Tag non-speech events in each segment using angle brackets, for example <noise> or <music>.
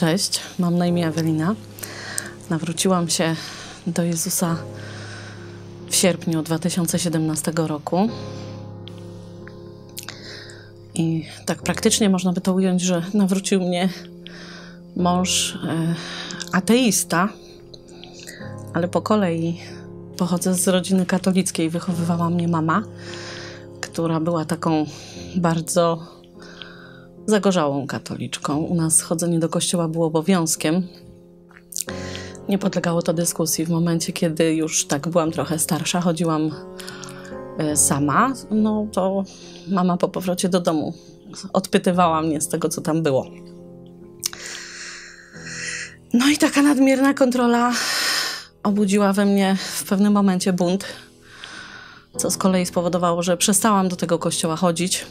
Cześć, mam na imię Ewelina. Nawróciłam się do Jezusa w sierpniu 2017 roku. I tak praktycznie można by to ująć, że nawrócił mnie mąż e, ateista, ale po kolei pochodzę z rodziny katolickiej. Wychowywała mnie mama, która była taką bardzo zagorzałą katoliczką. U nas chodzenie do kościoła było obowiązkiem. Nie podlegało to dyskusji. W momencie, kiedy już tak byłam trochę starsza, chodziłam e, sama, no to mama po powrocie do domu odpytywała mnie z tego, co tam było. No i taka nadmierna kontrola obudziła we mnie w pewnym momencie bunt, co z kolei spowodowało, że przestałam do tego kościoła chodzić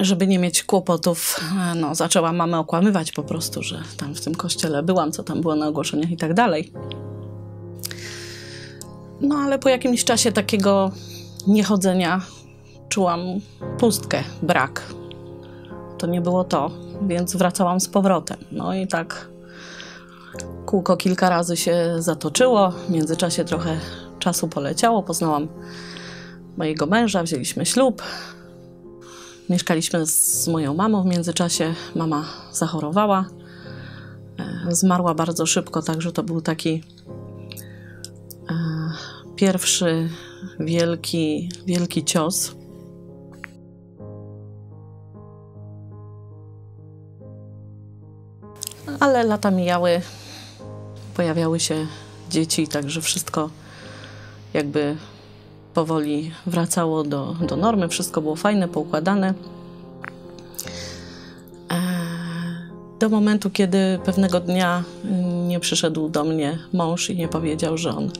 żeby nie mieć kłopotów, no, zaczęłam mamę okłamywać po prostu, że tam w tym kościele byłam, co tam było na ogłoszeniach i tak dalej. No ale po jakimś czasie takiego niechodzenia czułam pustkę, brak. To nie było to, więc wracałam z powrotem. No i tak kółko kilka razy się zatoczyło. W międzyczasie trochę czasu poleciało. Poznałam mojego męża, wzięliśmy ślub. Mieszkaliśmy z moją mamą w międzyczasie. Mama zachorowała. E, zmarła bardzo szybko, także to był taki e, pierwszy wielki, wielki cios. Ale lata mijały, pojawiały się dzieci, także wszystko jakby powoli wracało do, do normy, wszystko było fajne, poukładane. E, do momentu, kiedy pewnego dnia nie przyszedł do mnie mąż i nie powiedział, że on,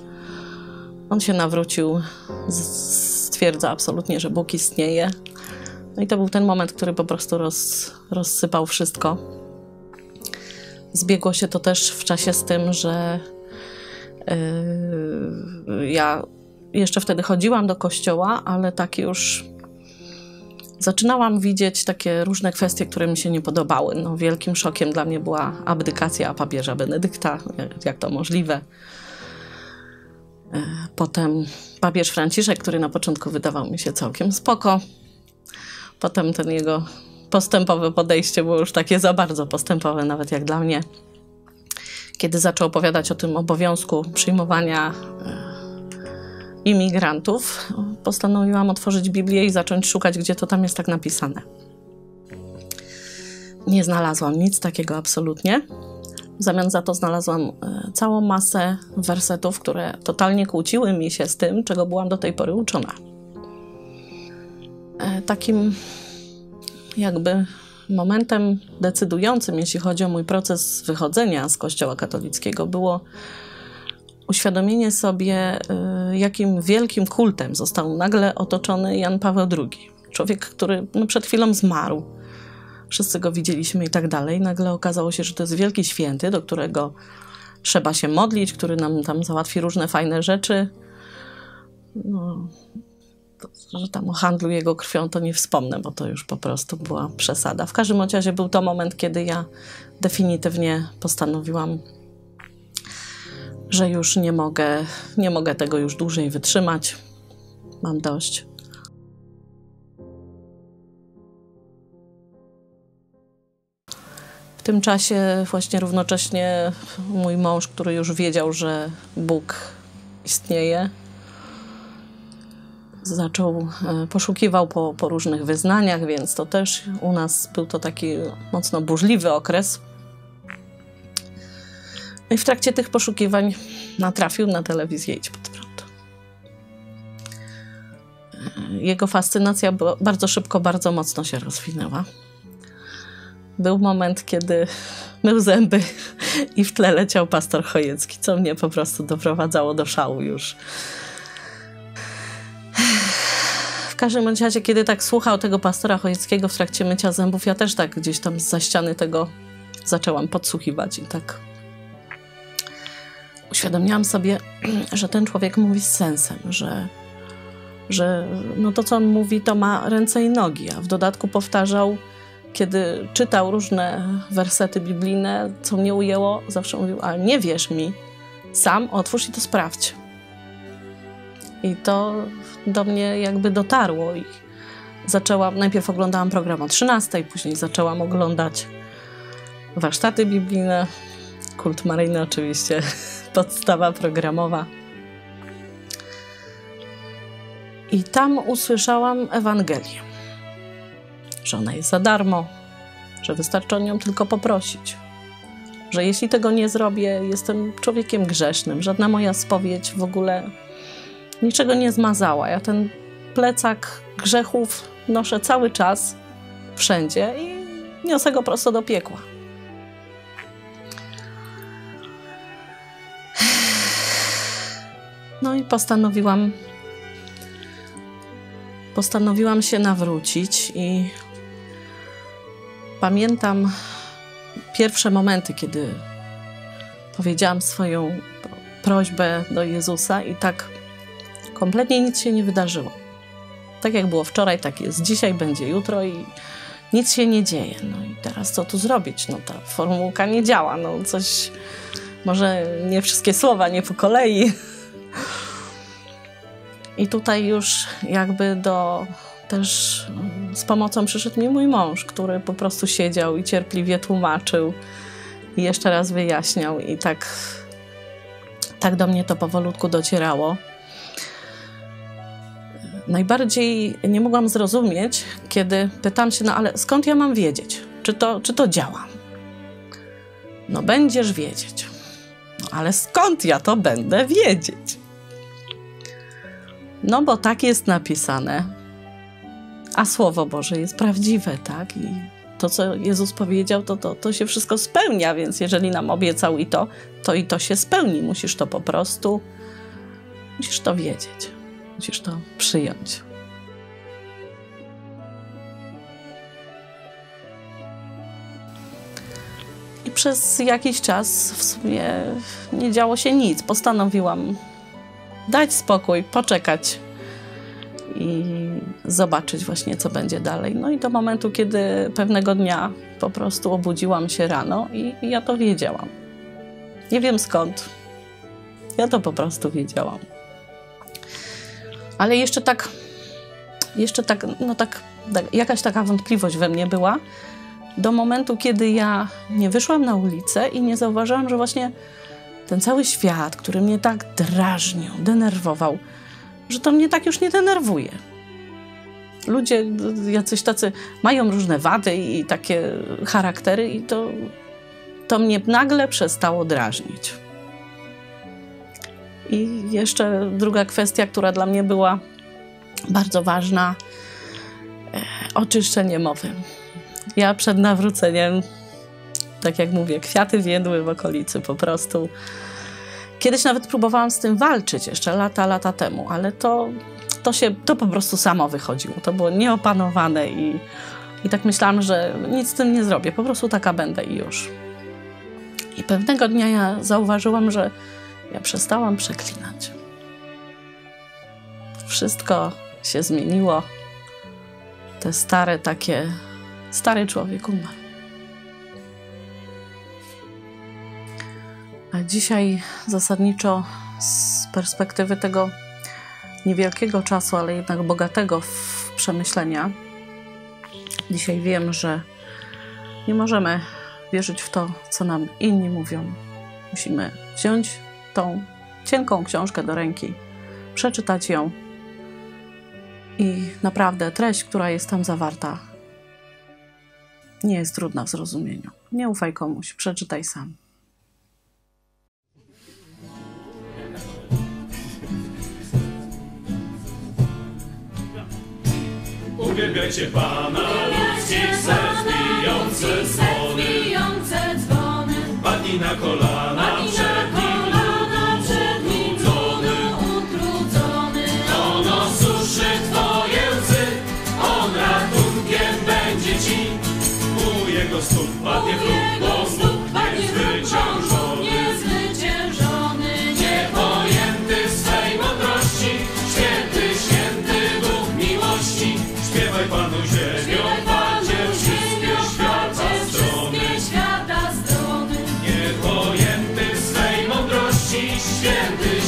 on się nawrócił, stwierdza absolutnie, że Bóg istnieje. No i to był ten moment, który po prostu roz, rozsypał wszystko. Zbiegło się to też w czasie z tym, że yy, ja jeszcze wtedy chodziłam do kościoła, ale tak już zaczynałam widzieć takie różne kwestie, które mi się nie podobały. No, wielkim szokiem dla mnie była abdykacja papieża Benedykta, jak to możliwe. E, potem papież Franciszek, który na początku wydawał mi się całkiem spoko. Potem ten jego postępowe podejście było już takie za bardzo postępowe, nawet jak dla mnie. Kiedy zaczął opowiadać o tym obowiązku przyjmowania e, imigrantów, postanowiłam otworzyć Biblię i zacząć szukać, gdzie to tam jest tak napisane. Nie znalazłam nic takiego absolutnie. W zamian za to znalazłam e, całą masę wersetów, które totalnie kłóciły mi się z tym, czego byłam do tej pory uczona. E, takim jakby momentem decydującym, jeśli chodzi o mój proces wychodzenia z Kościoła katolickiego, było uświadomienie sobie, y, jakim wielkim kultem został nagle otoczony Jan Paweł II. Człowiek, który no, przed chwilą zmarł. Wszyscy go widzieliśmy i tak dalej. Nagle okazało się, że to jest wielki święty, do którego trzeba się modlić, który nam tam załatwi różne fajne rzeczy. No, to, że tam o handlu jego krwią to nie wspomnę, bo to już po prostu była przesada. W każdym razie był to moment, kiedy ja definitywnie postanowiłam że już nie mogę, nie mogę tego już dłużej wytrzymać. Mam dość. W tym czasie właśnie równocześnie mój mąż, który już wiedział, że Bóg istnieje, zaczął, e, poszukiwał po, po różnych wyznaniach, więc to też u nas był to taki mocno burzliwy okres. I w trakcie tych poszukiwań natrafił na telewizję Idź pod prąd. Jego fascynacja bardzo szybko, bardzo mocno się rozwinęła. Był moment, kiedy mył zęby i w tle leciał pastor Chojecki, co mnie po prostu doprowadzało do szału już. W każdym razie, kiedy tak słuchał tego pastora Chojeckiego w trakcie mycia zębów, ja też tak gdzieś tam za ściany tego zaczęłam podsłuchiwać i tak uświadomiłam sobie, <clears throat> że ten człowiek mówi z sensem, że, że no to, co on mówi, to ma ręce i nogi, a w dodatku powtarzał kiedy czytał różne wersety biblijne, co mnie ujęło, zawsze mówił, ale nie wierz mi, sam otwórz i to sprawdź. I to do mnie jakby dotarło i zaczęłam, najpierw oglądałam program o 13, później zaczęłam oglądać warsztaty biblijne, kult maryjny oczywiście, <laughs> podstawa programowa. I tam usłyszałam Ewangelię, że ona jest za darmo, że wystarczy o nią tylko poprosić, że jeśli tego nie zrobię, jestem człowiekiem grzesznym, żadna moja spowiedź w ogóle niczego nie zmazała. Ja ten plecak grzechów noszę cały czas, wszędzie i niosę go prosto do piekła. No i postanowiłam postanowiłam się nawrócić i pamiętam pierwsze momenty, kiedy powiedziałam swoją prośbę do Jezusa i tak kompletnie nic się nie wydarzyło. Tak jak było wczoraj, tak jest dzisiaj, będzie jutro i nic się nie dzieje. No i teraz co tu zrobić? No ta formułka nie działa, no coś, może nie wszystkie słowa, nie po kolei. I tutaj już jakby do też z pomocą przyszedł mi mój mąż, który po prostu siedział i cierpliwie tłumaczył i jeszcze raz wyjaśniał i tak, tak do mnie to powolutku docierało. Najbardziej nie mogłam zrozumieć, kiedy pytam się, no ale skąd ja mam wiedzieć, czy to, czy to działa? No będziesz wiedzieć. No ale skąd ja to będę wiedzieć? No bo tak jest napisane. A Słowo Boże jest prawdziwe, tak? I to, co Jezus powiedział, to, to, to się wszystko spełnia, więc jeżeli nam obiecał i to, to i to się spełni. Musisz to po prostu, musisz to wiedzieć, musisz to przyjąć. I przez jakiś czas w sumie nie działo się nic. Postanowiłam dać spokój, poczekać i zobaczyć właśnie, co będzie dalej. No i do momentu, kiedy pewnego dnia po prostu obudziłam się rano i, i ja to wiedziałam. Nie wiem skąd. Ja to po prostu wiedziałam. Ale jeszcze tak, jeszcze tak, no tak, tak, jakaś taka wątpliwość we mnie była do momentu, kiedy ja nie wyszłam na ulicę i nie zauważyłam, że właśnie ten cały świat, który mnie tak drażnił, denerwował, że to mnie tak już nie denerwuje. Ludzie jacyś tacy mają różne wady i takie charaktery, i to, to mnie nagle przestało drażnić. I jeszcze druga kwestia, która dla mnie była bardzo ważna e, oczyszczenie mowy. Ja przed nawróceniem tak jak mówię, kwiaty wiedły w okolicy po prostu. Kiedyś nawet próbowałam z tym walczyć, jeszcze lata, lata temu, ale to, to się, to po prostu samo wychodziło. To było nieopanowane i, i tak myślałam, że nic z tym nie zrobię, po prostu taka będę i już. I pewnego dnia ja zauważyłam, że ja przestałam przeklinać. Wszystko się zmieniło. Te stare takie, stary człowiek umarł. Dzisiaj zasadniczo z perspektywy tego niewielkiego czasu, ale jednak bogatego w przemyślenia, dzisiaj wiem, że nie możemy wierzyć w to, co nam inni mówią. Musimy wziąć tą cienką książkę do ręki, przeczytać ją i naprawdę treść, która jest tam zawarta, nie jest trudna w zrozumieniu. Nie ufaj komuś, przeczytaj sam. Uwielbiajcie Pana, ludzkich serc bijące dzwony. Padnij na kolana przed Nim utrudzony. On osuszy Twoje łzy, On ratunkiem będzie Ci. U Jego stóp padnie w Siempre.